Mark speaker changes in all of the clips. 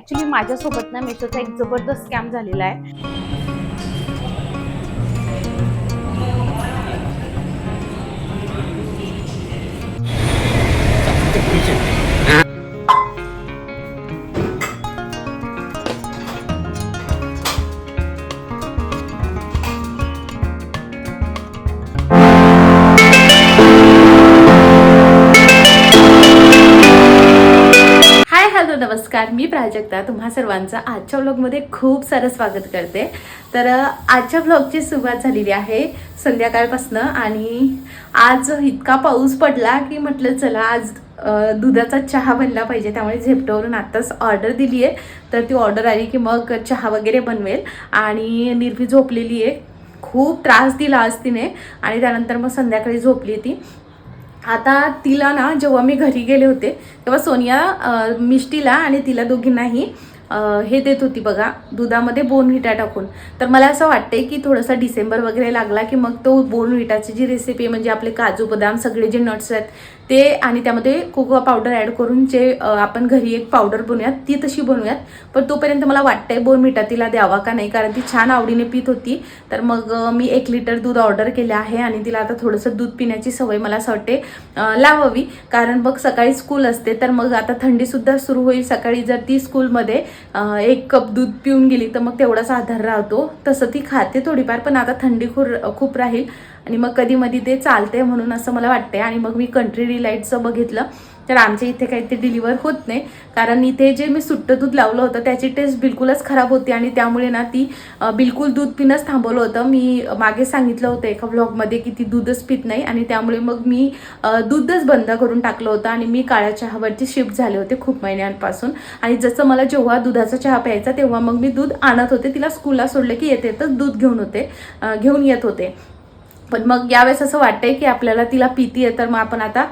Speaker 1: Actually माझ्यासोबत ना मेशोचा एक जबरदस्त स्कॅम झालेला आहे. हाय नमस्कार मी प्राजक्ता. तुम्हा सर्वांचं आजच्या व्लॉगमध्ये खूप सारं स्वागत करते. तर आजच्या व्लॉगची सुरुवात झालेली आहे संध्याकाळपासनं आणि आज इतका पाऊस पडला की म्हटलं चला आज दुधाचा चहा बनला पाहिजे. त्यामुळे झेप्टोवरून आत्ताच ऑर्डर दिली आहे. तर ती ऑर्डर आली की मग चहा वगैरे बनवेल आणि निर्भी झोपलेली आहे. खूप त्रास दिला आज तिने आणि त्यानंतर मग संध्याकाळी झोपली ती आता तिला ना जेव्हा मी घरी गेले होते तेव्हा सोनिया मिष्टीला आणि तिला दोघींनाही हे देत होती बघा दुधामध्ये बोनविटा टाकून. तर मला असं वाटते की थोडासा डिसेंबर वगैरे लागला की मग तो बोनविटाची जी रेसिपी म्हणजे आपले काजू बदाम सगळे जे नट्स आहेत ते आणि त्यामध्ये कोको पावडर ॲड करून जे आपण घरी एक पावडर बनवूयात ती तशी बनवूयात. पण तोपर्यंत मला वाटतंय बोनविटा तिला द्यावा का नाही कारण ती छान आवडीने पित होती. तर मग मी एक लिटर दूध ऑर्डर केले आहे आणि तिला आता थोडंसं दूध पिण्याची सवय मला असं वाटते लावावी. कारण मग सकाळी स्कूल असते तर मग आता थंडीसुद्धा सुरू होईल. सकाळी जर ती स्कूलमध्ये एक कप दूध पिऊन गेली तर मग तेवढाच आधार राहतो. तसं ती खाते थोडीफार पण आता थंडी खूर खूप राहील. आणि मग कधी मधी ते चालते म्हणून असं मला वाटते आणि मग मी कंट्री डिलाईटचं बघितलं. तर आमच्या इथे काही ते डिलिव्हर होत नाही. कारण इथे जे मी सुट्टं दूध लावलं होतं त्याची टेस्ट बिलकुलच खराब होती. आणि त्यामुळे ना ती बिलकुल दूध पिणंच थांबवलं होतं. मी मागे सांगितलं होतं एका व्लॉगमध्ये की ती दूधच पित नाही. आणि त्यामुळे मग मी दूधच बंद करून टाकलं होतं. आणि मी काळ्या चहावरती शिफ्ट झाले होते खूप महिन्यांपासून. आणि जसं मला जेव्हा दुधाचा चहा प्यायचा तेव्हा मग मी दूध आणत होते. तिला स्कूलला सोडलं की येते तर दूध घेऊन होते घेऊन येत होते. पण मग यावेळेस असं वाटतंय की आपल्याला तिला पिती आहे तर मग आपण आता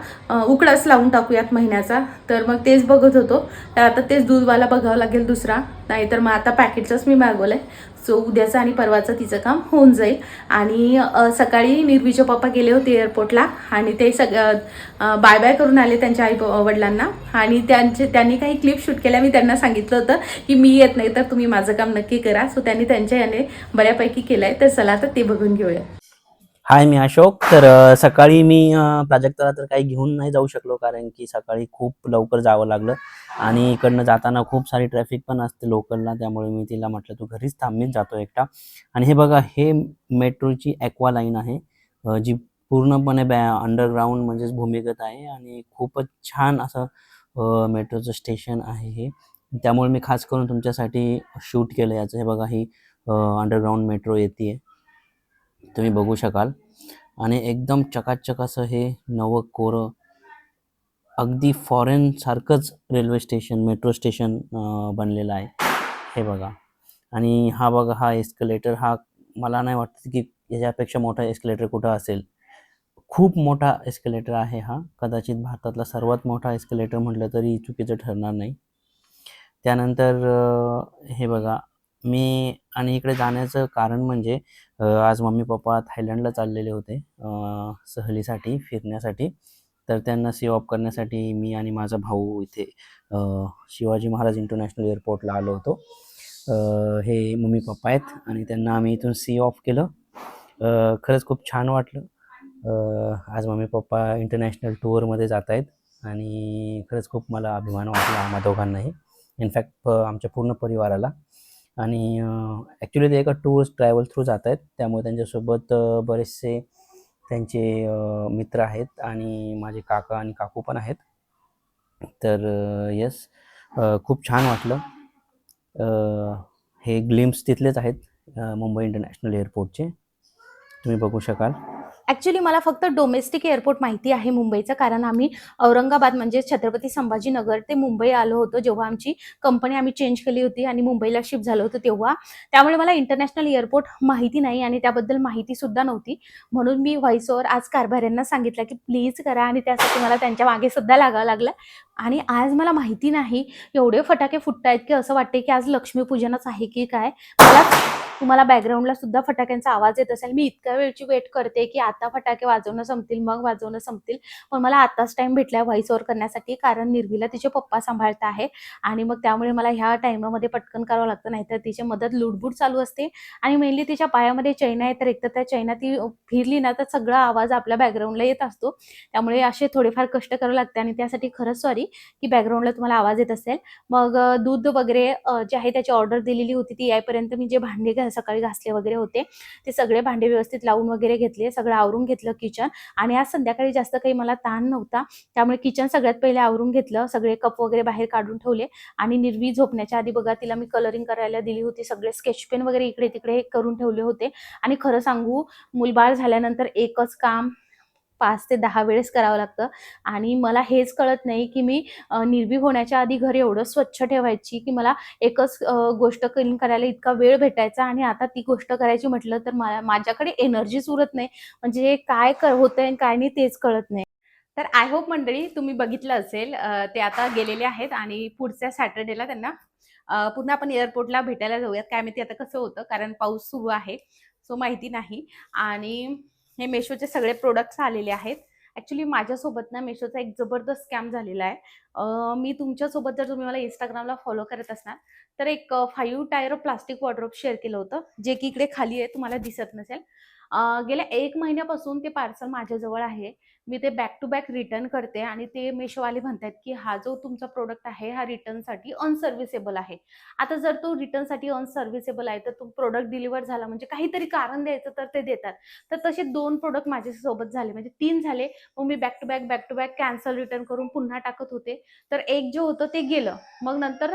Speaker 1: उकडाच लावून टाकूयात महिन्याचा. तर मग तेच बघत होतो. तर आता तेच दूधवाला बघावं लागेल दुसरा. नाहीतर मग आता पॅकेटचंच मी मागवलं आहे सो उद्याचं आणि परवाचं तिचं काम होऊन जाईल. आणि सकाळी निर्वीचे पप्पा गेले होते एअरपोर्टला आणि ते सग बाय बाय करून आले त्यांच्या आई वडिलांना. आणि त्यांचे त्यांनी काही क्लिप शूट केल्या. मी त्यांना सांगितलं होतं की मी येत नाही तर तुम्ही माझं काम नक्की करा. सो त्यांनी त्यांच्या याने बऱ्यापैकी केलं आहे तर चला आता ते बघून घेऊया.
Speaker 2: हाय मी अशोक. तर सकाळी मी प्राजक्ताला तर काही घेऊन नाही जाऊ शकलो कारण की सकाळी खूप लवकर जावं लागलं. आणि इकडनं जाताना खूप सारी ट्रॅफिक पण असते लोकलला त्यामुळे मी तिला म्हटलं तू घरीच थांब जातो एकटा. आणि हे बघा हे मेट्रोची ॲक्वा लाईन आहे जी पूर्णपणे बॅ अंडरग्राऊंड म्हणजेच भूमिगत आहे. आणि खूपच छान असं मेट्रोचं स्टेशन आहे हे. त्यामुळे मी खास करून तुमच्यासाठी शूट केलं याचं. हे बघा ही अंडरग्राऊंड मेट्रो येते तुम्ही बघू शकाल. आणि एकदम चकाचक असं हे नवं कोरं अगदी फॉरेनसारखंच रेल्वे स्टेशन मेट्रो स्टेशन बनलेलं आहे. हे बघा. आणि हा बघा हा एस्कलेटर हा मला नाही वाटत की याच्यापेक्षा मोठा एस्कलेटर कुठं असेल. खूप मोठा एस्कलेटर आहे हा. कदाचित भारतातला सर्वात मोठा एस्कलेटर म्हटलं तरी चुकीचं ठरणार नाही. त्यानंतर हे बघा मी आणि इकडे जाण्याचं कारण म्हणजे आज मम्मी पप्पा थायलंडला चाललेले होते सहलीसाठी फिरण्यासाठी. तर त्यांना सी ऑफ करण्यासाठी मी आणि माझा भाऊ इथे शिवाजी महाराज इंटरनॅशनल एअरपोर्टला आलो होतो. हे मम्मी पप्पा आहेत आणि त्यांना आम्ही इथून सी ऑफ केलं. खरंच खूप छान वाटलं. आज मम्मी पप्पा इंटरनॅशनल टूरमध्ये जात आहेत आणि खरंच खूप मला अभिमान वाटला आम्हा दोघांनाही. इनफॅक्ट आमच्या पूर्ण परिवाराला. आणि ॲक्च्युली ते एका टूर्स ट्रॅव्हल थ्रू जात आहेत. त्यामुळे त्यांच्यासोबत बरेचसे त्यांचे मित्र आहेत आणि माझे काका आणि काकू पण आहेत. तर येस खूप छान वाटलं. हे ग्लिम्स तिथलेच आहेत मुंबई इंटरनॅशनल एअरपोर्टचे तुम्ही बघू शकाल.
Speaker 1: ॲक्च्युली मला फक्त डोमेस्टिक एअरपोर्ट माहिती आहे मुंबईचं. कारण आम्ही औरंगाबाद म्हणजे छत्रपती संभाजीनगर ते मुंबई आलो होतो जेव्हा आमची कंपनी आम्ही चेंज केली होती आणि मुंबईला शिफ्ट झालो होतो तेव्हा. त्यामुळे मला इंटरनॅशनल एअरपोर्ट माहिती नाही आणि त्याबद्दल माहिती सुद्धा नव्हती. म्हणून मी व्हॉइसवर आज कारभाऱ्यांना सांगितलं की प्लीज करा आणि त्यासाठी मला त्यांच्या मागे सुद्धा लागावं लागलं. आणि आज मला माहिती नाही. एवढे फटाके फुटतायत की असं वाटते की आज लक्ष्मीपूजनच आहे की काय? मला तुम्हाला बॅकग्राऊंडला सुद्धा फटाक्यांचा आवाज येत असेल. मी इतक्या वेळची वेट करते की आता फटाके वाजवणं संपतील मग वाजवणं संपतील. पण मला आताच टाइम भेटलाय व्हॉइस ओव्हर करण्यासाठी कारण निर्वीला तिचे पप्पा सांभाळत आहे. आणि मग त्यामुळे मला ह्या टायमामध्ये पटकन करावं लागतं नाहीतर तिची मदत लुडबुड चालू असते. आणि मेनली तिच्या पायामध्ये चैना आहे तर एकतर त्या चैना ती फिरली ना तर सगळा आवाज आपल्या बॅकग्राऊंडला येत असतो. त्यामुळे असे थोडेफार कष्ट करावे लागते आणि त्यासाठी खरंच सॉरी की बॅकग्राऊंडला तुम्हाला आवाज येत असेल. मग दूध वगैरे जे आहे त्याची ऑर्डर दिलेली होती ती यायपर्यंत मी जे भांडे घाल सकाळी घासले वगैरे होते. ते सगळे भांडे व्यवस्थित लावून वगैरे घेतले सगळं आवरून घेतलं किचन आणि आज संध्याकाळी जास्त काही मला ताण नव्हता. त्यामुळे किचन सगळ्यात पहिले आवरून घेतलं सगळे कप वगैरे बाहेर काढून ठेवले. आणि निर्वी झोपण्याच्या आधी बघा तिला मी कलरिंग करायला दिली होती. सगळे स्केच पेन वगैरे इकडे तिकडे करून ठेवले होते. आणि खरं सांगू मुलबाळ झाल्यानंतर एकच काम पाच ते दहा वेळेस करावं लागतं. आणि मला हेच कळत नाही की मी अ, निर्भीक होण्याच्या आधी घर एवढं स्वच्छ ठेवायची की मला एकच गोष्ट क्लीन करायला इतका वेळ भेटायचा आणि आता ती गोष्ट करायची म्हटलं तर मला माझ्याकडे एनर्जीच उरत नाही. म्हणजे काय कर होतंय आणि काय नाही तेच कळत नाही. तर आय होप मंडळी तुम्ही बघितलं असेल ते आता गेलेले आहेत आणि पुढच्या सॅटर्डेला त्यांना पुन्हा आपण एअरपोर्टला भेटायला जाऊयात. काय माहिती आता कसं होतं कारण पाऊस सुरू आहे सो माहिती नाही. आणि हे मेशोचे सगळे प्रोडक्ट्स आलेले आहेत. ॲक्च्युली माझ्यासोबत ना मेशोचा एक जबरदस्त स्कॅम झालेला आहे. मी तुमच्यासोबत जर तुम्ही मला इंस्टाग्रामला फॉलो करत असणार तर एक five tier plastic wardrobe share केलं होतं जे की इकडे खाली आहे तुम्हाला दिसत नसेल. गेल्या एक महिन्यापासून ते पार्सल माझ्याजवळ आहे. मी ते बॅक टू बॅक रिटर्न करते आणि ते मेशोवाले म्हणतात की हा जो तुमचा प्रोडक्ट आहे हा रिटर्नसाठी अनसर्व्हिसेबल आहे. आता जर तो रिटर्नसाठी अनसर्व्हिसेबल आहे तर तो प्रोडक्ट डिलिव्हर झाला म्हणजे काहीतरी कारण द्यायचं तर ते देतात. तर तसे दोन प्रोडक्ट माझ्यासोबत झाले म्हणजे तीन झाले. मग मी back to back back to back cancel return करून पुन्हा टाकत होते. तर एक जे होतं ते गेलं. मग नंतर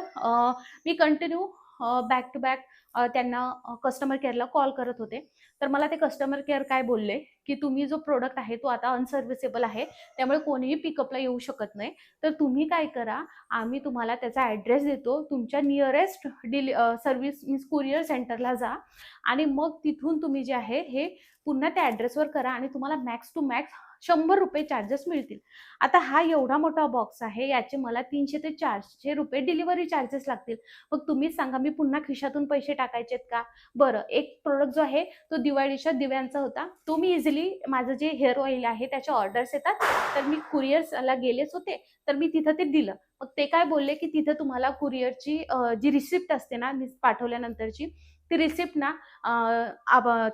Speaker 1: मी कंटिन्यू बॅक टू बॅक त्यांना कस्टमर केअरला कॉल करत होते. तर मला ते कस्टमर केअर काय बोलले की तुम्ही जो प्रोडक्ट आहे तो आता अनसर्व्हिसेबल आहे त्यामुळे कोणीही पिकअपला येऊ शकत नाही. तर तुम्ही काय करा आम्ही तुम्हाला त्याचा ॲड्रेस देतो तुमच्या nearest deli service means courier सेंटरला जा. आणि मग तिथून तुम्ही जे आहे हे पुन्हा त्या ॲड्रेसवर करा आणि तुम्हाला मॅक्स टू मॅक्स शंभर रुपये चार्जेस मिळतील. आता हा एवढा मोठा बॉक्स आहे याचे मला तीनशे ते चारशे रुपये डिलिव्हरी चार्जेस लागतील. मग तुम्हीच सांगा मी पुन्हा खिशातून पैसे टाकायचेत का? बरं एक प्रोडक्ट जो आहे तो दिवाळीच्या दिव्यांचा होता. तो मी इझिली माझं जे हेअर ऑइल आहे त्याचे ऑर्डर्स येतात. तर मी कुरिअर्सला गेलेच होते. तर मी तिथं ते दिलं. मग ते काय बोलले की तिथं तुम्हाला कुरिअरची जी रिसिप्ट असते ना पाठवल्यानंतरची ती रिसिप्ट ना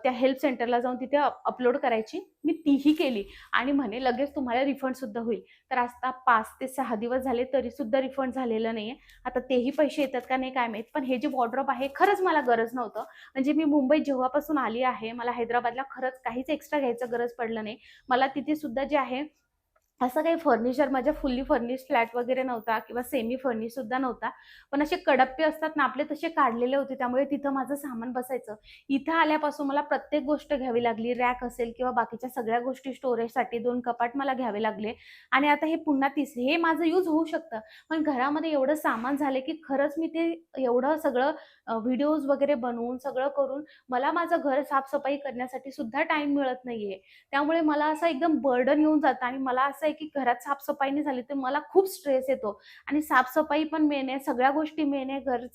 Speaker 1: त्या हेल्प सेंटरला जाऊन तिथे अपलोड करायची. मी तीही केली. आणि म्हणे लगेच तुम्हाला रिफंड सुद्धा होईल. तर आता पाच ते सहा दिवस झाले तरी सुद्धा रिफंड झालेलं नाहीये. आता तेही पैसे येतात का नाही काय माहीत. पण हे जे वॉर्ड्रॉप आहे खरंच मला गरज नव्हतं. म्हणजे मी मुंबईत जेव्हापासून आली आहे मला हैदराबादला खरंच काहीच एक्स्ट्रा घ्यायचं गरज पडलं नाही. मला तिथे सुद्धा जे आहे असं काही फर्निचर माझ्या फुल्ली फर्निश फ्लॅट वगैरे नव्हता किंवा सेमी फर्निश सुद्धा नव्हता. पण असे कडप्पे असतात ना आपले तसे काढलेले होते त्यामुळे तिथं माझं सामान बसायचं. इथं आल्यापासून मला प्रत्येक गोष्ट घ्यावी लागली रॅक असेल किंवा बाकीच्या सगळ्या गोष्टी स्टोरेजसाठी दोन कपाट मला घ्यावे लागले. आणि आता हे पुन्हा तीस हे माझं यूज होऊ शकतं. पण घरामध्ये एवढं सामान झालं की खरंच मी ते एवढं सगळं व्हिडिओज वगैरे बनवून सगळं करून मला माझं घर साफसफाई करण्यासाठी सुद्धा टाइम मिळत नाहीये. त्यामुळे मला असं एकदम बर्डन येऊन जातं आणि मला असं आहे की घरात साफसफाई नाही झाली तर मला खूप स्ट्रेस येतो. आणि साफसफाई पण मेन आहे सगळ्या गोष्टी मेन आहे घर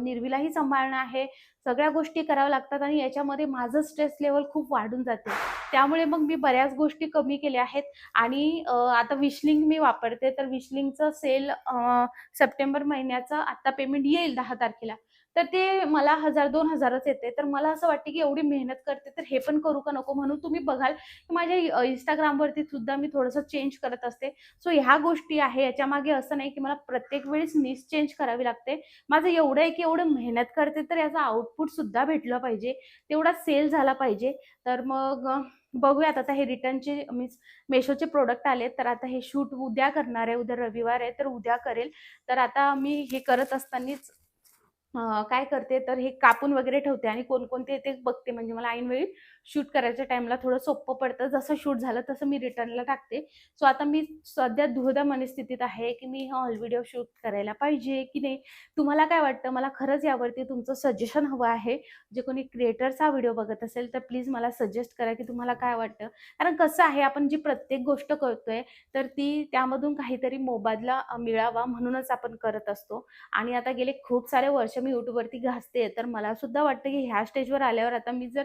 Speaker 1: निर्विलाही निर्वीलाही सांभाळणं आहे. सगळ्या गोष्टी कराव्या लागतात आणि याच्यामध्ये माझं स्ट्रेस लेवल खूप वाढून जाते. त्यामुळे मग मी बऱ्याच गोष्टी कमी केल्या आहेत. आणि आता विशलिंग मी वापरते. तर विशलिंगचं सेल सप्टेंबर महिन्याचं आता पेमेंट येईल दहा तारखेला. तर ते मला हजार दोन हजारच येते. तर मला असं वाटते की एवढी मेहनत करते तर हे पण करू का नको म्हणून तुम्ही बघाल. की माझ्या इंस्टाग्रामवरती सुद्धा मी थोडंसं चेंज करत असते. सो ह्या गोष्टी आहे. याच्या मागे असं नाही की मला प्रत्येक वेळेस नीस चेंज करावी लागते. माझं एवढं आहे की एवढं मेहनत करते तर याचा आउटपुट सुद्धा भेटलं पाहिजे. तेवढा सेल झाला पाहिजे. तर मग बघूयात. आता हे रिटर्नचे मीन्स मेशोचे प्रोडक्ट आले तर आता हे शूट उद्या करणार आहे. उद्या रविवार आहे तर उद्या करेल. तर आता मी हे करत असतानाच काय करते तर हे कापून वगैरे ठेवते आणि कोणकोणते ते बघते. म्हणजे मला ऐनवेळी शूट करायच्या टाईमला थोडं सोपं पडतं. जसं शूट झालं तसं मी रिटर्नला टाकते. सो आता मी सध्या दुहदा मनस्थितीत आहे की मी हा हॉल व्हिडिओ शूट करायला पाहिजे की नाही? तुम्हाला काय वाटतं? मला खरंच यावरती तुमचं सजेशन हवं आहे. जे कोणी क्रिएटरचा व्हिडिओ बघत असेल तर प्लीज मला सजेस्ट करा की तुम्हाला काय वाटतं? कारण कसं आहे आपण जी प्रत्येक गोष्ट करतोय तर ती त्यामधून काहीतरी मोबदला मिळावा म्हणूनच आपण करत असतो. आणि आता गेले खूप सारे वर्ष मी यूट्यूबवरती घासते. तर मला सुद्धा वाटतं की ह्या स्टेजवर आल्यावर आता मी जर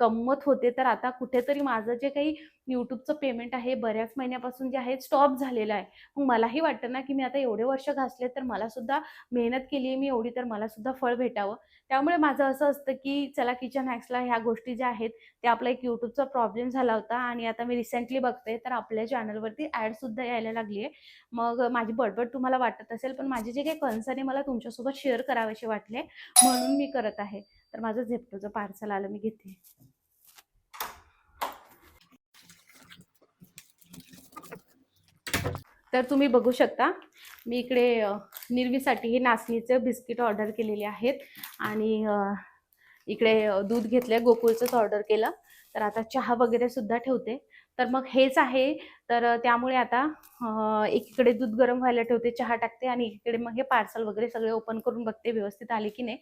Speaker 1: कमवत होते. तर आता कुठेतरी माझं जे काही यूट्यूबचं पेमेंट आहे बऱ्याच महिन्यापासून जे आहे स्टॉप झालेलं आहे. मग मलाही वाटतं ना की मी आता एवढे वर्ष घासले तर मला सुद्धा मेहनत केली आहे मी एवढी तर मला सुद्धा फळ भेटावं. त्यामुळे माझं असं असतं की चला किचन हॅक्सला ह्या गोष्टी ज्या आहेत ते आपला एक यूट्यूबचा प्रॉब्लेम झाला होता. आणि आता मी रिसेंटली बघते तर आपल्या चॅनलवरती ॲडसुद्धा यायला लागली आहे. मग माझी बडबड तुम्हाला वाटत असेल पण माझे जे काही कन्सर्न आहे मला तुमच्यासोबत शेअर करावेसे वाटले. म्हणून मी करत आहे. तर माझं झेप्टोचं पार्सल आलं मी घेते. तर तुम्ही बघू शकता मी इकडे निर्वीसाठी हे नाचणीचे बिस्किट ऑर्डर केलेले आहेत. आणि इकडे दूध घेतलं गोकुळचंच ऑर्डर केलं. तर आता चहा वगैरे सुद्धा ठेवते. तर मग हेच आहे. तर त्यामुळे आता एकीकडे दूध गरम व्हायला ठेवते चहा टाकते आणि एकीकडे मग हे पार्सल वगैरे सगळे ओपन करून बघते व्यवस्थित आले की नाही.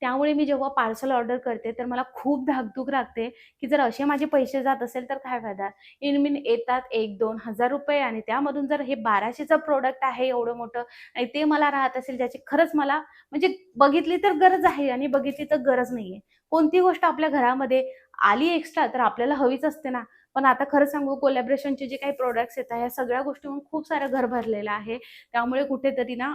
Speaker 1: त्यामुळे मी जेव्हा पार्सल ऑर्डर करते तर मला खूप धाकधूक लागते की जर असे माझे पैसे जात असेल तर काय फायदा? इन मिन येतात एक दोन हजार रुपये आणि त्यामधून जर हे बाराशेचं प्रोडक्ट आहे एवढं मोठं आणि ते मला राहत असेल ज्याची खरंच मला म्हणजे बघितली तर गरज आहे आणि बघितली तर गरज नाहीये. कोणती गोष्ट आपल्या घरामध्ये आली एक्स्ट्रा तर आपल्याला हवीच असते ना. पण आता खरं सांगू कोलॅबरेशनचे जे काही प्रोडक्ट्स येत आहे या सगळ्या गोष्टीहून खूप सारं घर भरलेलं आहे. त्यामुळे कुठेतरी ना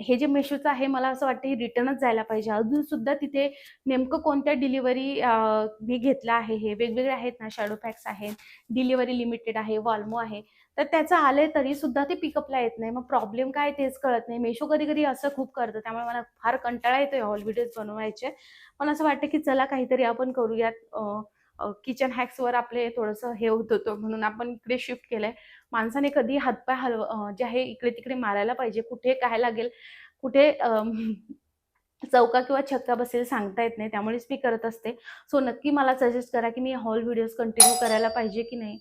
Speaker 1: हे जे मेशोचं आहे मला असं वाटतं हे रिटर्नच जायला पाहिजे. अजून सुद्धा तिथे नेमकं कोणत्या डिलिव्हरी मी घेतलं आहे हे वेगवेगळे आहेत ना शॅडो पॅक्स आहेत डिलिव्हरी लिमिटेड आहे वॉल्मो आहे. तर त्याचं आले तरी सुद्धा ते पिकअपला येत नाही. मग प्रॉब्लेम काय तेच कळत नाही. मेशो कधी कधी असं खूप करतं. त्यामुळे मला फार कंटाळा येतोय हॉल व्हिडिओज बनवायचे. पण असं वाटतं की चला काहीतरी आपण करूयात किचन हॅक्सवर आपले थोडंसं हे होत होतं म्हणून आपण इकडे शिफ्ट केलंय. माणसाने कधी हातपाय हलव जे आहे इकडे तिकडे मारायला पाहिजे कुठे काय लागेल कुठे चौका किंवा छक्का बसेल सांगता येत नाही त्यामुळेच मी करत असते. सो नक्की मला सजेस्ट करा की मी हॉल व्हिडिओज कंटिन्यू करायला पाहिजे की नाही.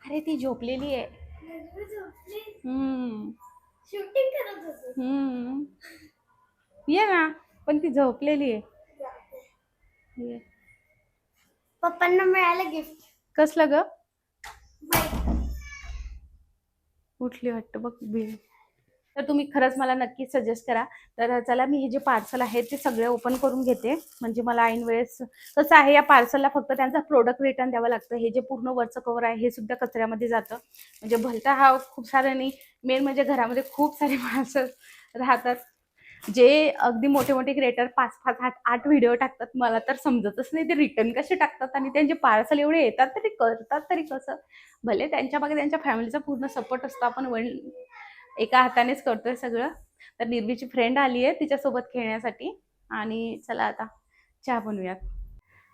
Speaker 1: अरे ती झोपलेली आहे. ये ना पण ती झोपलेली आहे. ये.
Speaker 3: पप्पांना मिळालं गिफ्ट
Speaker 1: कसलं ग? उठली वाटतं बघ बिल तर तुम्ही खरंच मला नक्की सजेस्ट करा. तर चला मी हे जे पार्सल आहे ते सगळे ओपन करून घेते. म्हणजे मला ऐन वेळेस कसं आहे या पार्सलला फक्त त्यांचा प्रोडक्ट रिटर्न द्यावं लागतं. हे जे पूर्ण वरचं कवर आहे हे सुद्धा कचऱ्यामध्ये जातं. म्हणजे भलता हा खूप साऱ्यांनी मेन म्हणजे घरामध्ये खूप सारे माणसं राहतात. जे अगदी मोठे मोठे क्रिएटर पाच पाच आठ आठ व्हिडिओ टाकतात. मला तर समजतच नाही ते रिटर्न कसे टाकतात आणि त्यांचे पार्सल एवढे येतात तरी करतात तरी कसं? भले त्यांच्या मागे त्यांच्या फॅमिलीचा पूर्ण सपोर्ट असतो. आपण वन एका हातानेच करतोय सगळं. तर निर्वीची फ्रेंड आली आहे तिच्यासोबत खेळण्यासाठी. आणि चला आता चहा बनवूयात.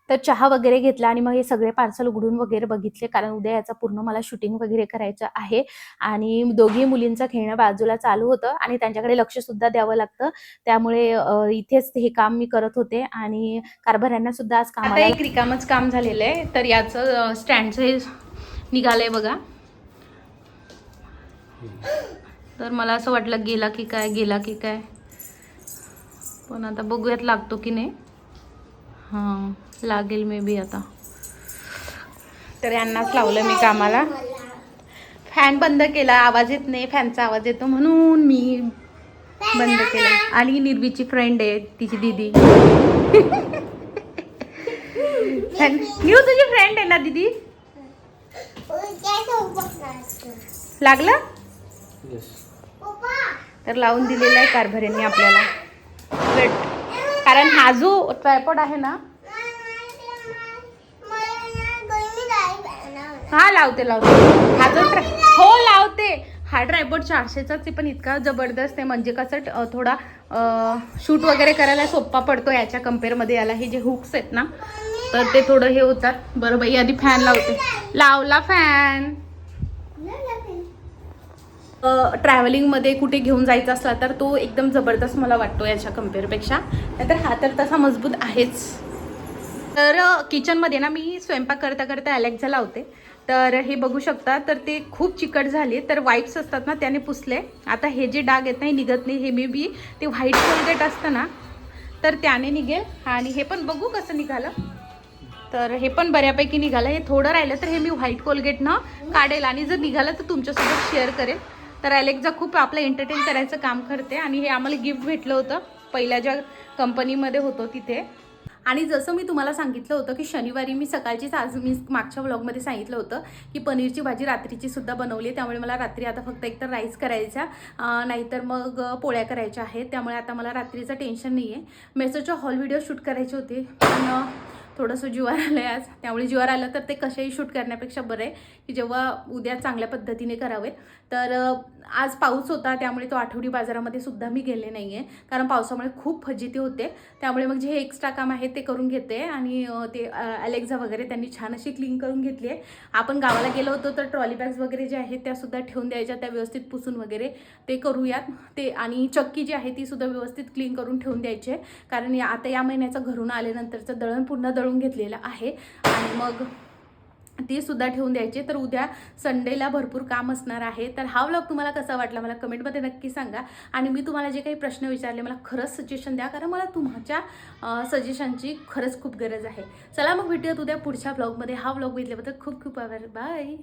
Speaker 1: तर चहा वगैरे घेतला आणि मग हे सगळे पार्सल उघडून वगैरे बघितले. कारण उद्या याचा पूर्ण मला शूटिंग वगैरे करायचं आहे. आणि दोघी मुलींचं खेळणं बाजूला चालू होतं आणि त्यांच्याकडे लक्ष सुद्धा द्यावं लागतं. त्यामुळे इथेच हे काम मी करत होते आणि कारभाऱ्यांना सुद्धा आज काम एक रिकामच काम झालेलं आहे. तर याचं स्टँडचं हे निघालंय बघा. तर मला असं वाटलं गेला की काय गेला की काय. पण आता बघूयात लागतो की नाही. हां. लागेल मे बी आता. तर यांनाच लावलं मी कामाला. फॅन बंद केला आवाज येत नाही फॅनचा आवाज येतो म्हणून मी बंद केला. आणि निर्वीची फ्रेंड आहे तिची दीदी. न्यू तुझी फ्रेंड आहे ना दीदी? लागलं? तर लावून दिलेला आहे कारभाऱ्यांनी आपल्याला. कारण हा जो ट्रायपॉड आहे ना हा लावते लावते. हा जो ट्राय हो लावते. हा ट्रायपॉड चारशेचाच आहे पण इतका जबरदस्त आहे. म्हणजे कसं थोडा शूट वगैरे करायला सोपा पडतो याच्या कम्पेअरमध्ये. याला हे जे हुक्स आहेत ना तर ते थोडं हे होतात. बरं बाई आधी फॅन लावते. लावला फॅन ट्रॅव्हलिंगमध्ये कुठे घेऊन जायचं असला तर तो एकदम जबरदस्त मला वाटतो याच्या कम्पेअरपेक्षा नाहीतर हा तर तसा मजबूत आहेच. तर किचनमध्ये ना मी स्वयंपाक करता करता अलेक्झा लावते. तर हे बघू शकता तर ते खूप चिकट झाले तर वाईप्स असतात ना त्याने पुसले. आता हे जे डाग येत नाही निघत नाही हे मे बी ते व्हाईट कोलगेट असतं ना तर त्याने निघेल. आणि हे पण बघू कसं निघालं. तर हे पण बऱ्यापैकी निघालं. हे थोडं राहिलं तर हे मी व्हाईट कोलगेटनं काढेल. आणि जर निघालं तर तुमच्यासोबत शेअर करेल. तर अलेक्झा खूप आपलं एंटरटेन करायचं काम करते. आणि हे आम्हाला गिफ्ट भेटलं होतं. पहिल्या ज्या कंपनीमध्ये होतो तिथे. आणि जसं मी तुम्हाला सांगितलं होतं की शनिवारी मी सकाळचीच आज मी मागच्या व्लॉगमध्ये सांगितलं होतं की पनीरची भाजी रात्रीची सुद्धा बनवली आहे. त्यामुळे मला रात्री आता फक्त एकतर राईस करायचा नाहीतर मग पोळ्या करायच्या आहेत. त्यामुळे आता मला रात्रीचं टेन्शन नाही आहे मेसोच्या हॉल व्हिडिओ शूट करायचे होते. पण थोडंसं जीवार आलं आहे आज. त्यामुळे जीवार आलं तर ते कशाही शूट करण्यापेक्षा बरं आहे की जेव्हा उद्या चांगल्या पद्धतीने करावे तर आज पाऊस होता त्यामुळे तो आठवडी बाजारामध्ये सुद्धा मी गेले नाही आहे कारण पावसामुळे खूप फजिती होते. त्यामुळे मग जे हे एक्स्ट्रा काम आहे ते करून घेते आणि ते अलेक्झा वगैरे त्यांनी छान अशी क्लीन करून घेतली आहे. आपण गावाला गेलो होतो तर ट्रॉली बॅग्स वगैरे जे आहेत त्यासुद्धा ठेवून द्यायच्या त्या व्यवस्थित पुसून वगैरे ते करूयात. ते आणि चक्की जी आहे ती सुद्धा व्यवस्थित क्लीन करून ठेवून द्यायची आहे. कारण या आता या महिन्याचं घरून आल्यानंतरचं दळण पूर्ण दळून घेतलेलं आहे. आणि मग ती सुद्धा ठेवून द्यायची. तर उद्या संडेला भरपूर काम असणार आहे. तर हा व्लॉग तुम्हाला कसा वाटला मला कमेंटमध्ये नक्की सांगा. आणि मी तुम्हाला जे काही प्रश्न विचारले मला खरंच सजेशन द्या. कारण मला तुमच्या सजेशनची खरंच खूप गरज आहे. चला मग भेटूयात उद्या पुढच्या व्लॉगमध्ये हा व्लॉग बघितल्याबद्दल खूप खूप आभार. बाय